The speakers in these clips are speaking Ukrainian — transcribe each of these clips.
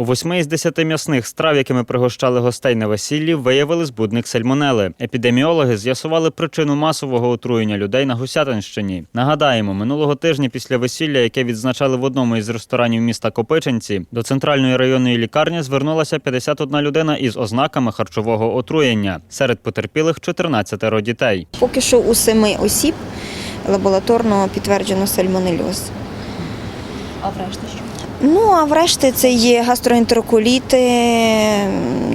У восьми із десяти м'ясних страв, якими пригощали гостей на весіллі, виявили збудник сальмонели. Епідеміологи з'ясували причину масового отруєння людей на Гусятинщині. Нагадаємо, минулого тижня після весілля, яке відзначали в одному із ресторанів міста Копичинці, до центральної районної лікарні звернулася 51 людина із ознаками харчового отруєння. Серед потерпілих 14 дітей. Поки що у семи осіб лабораторно підтверджено сальмонельоз. А врешті що? Ну а врешті це є гастроентероколіти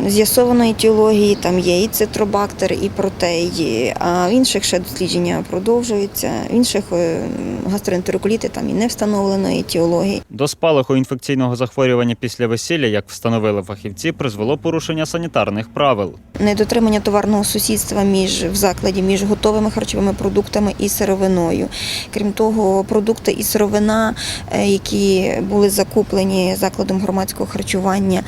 з'ясованої етіології, там є і цитробактер, і протеї, а в інших ще дослідження продовжуються. В інших е, м, гастроентероколіти там і не встановленої етіології. До спалаху інфекційного захворювання після весілля, як встановили фахівці, призвело порушення санітарних правил. недотримання товарного сусідства між в закладі між готовими харчовими продуктами і сировиною. Крім того, продукти і сировина, е, які були закуплені закладом громадського харчування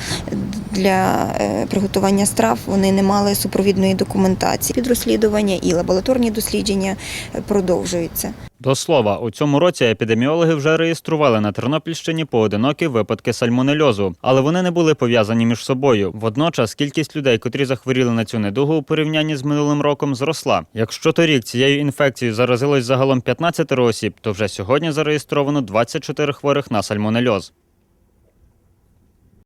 для е, приготування страв, вони не мали супровідної документації. Підрозслідування і лабораторні дослідження е, продовжуються. До слова, у цьому році епідеміологи вже реєстрували на Тернопільщині поодинокі випадки сальмонельозу, але вони не були пов'язані між собою. Водночас кількість людей, котрі захворіли на цю недугу у порівнянні з минулим роком, зросла. Якщо торік цією інфекцією заразилось загалом 15 осіб, то вже сьогодні зареєстровано 24 хворих на сальмонельоз.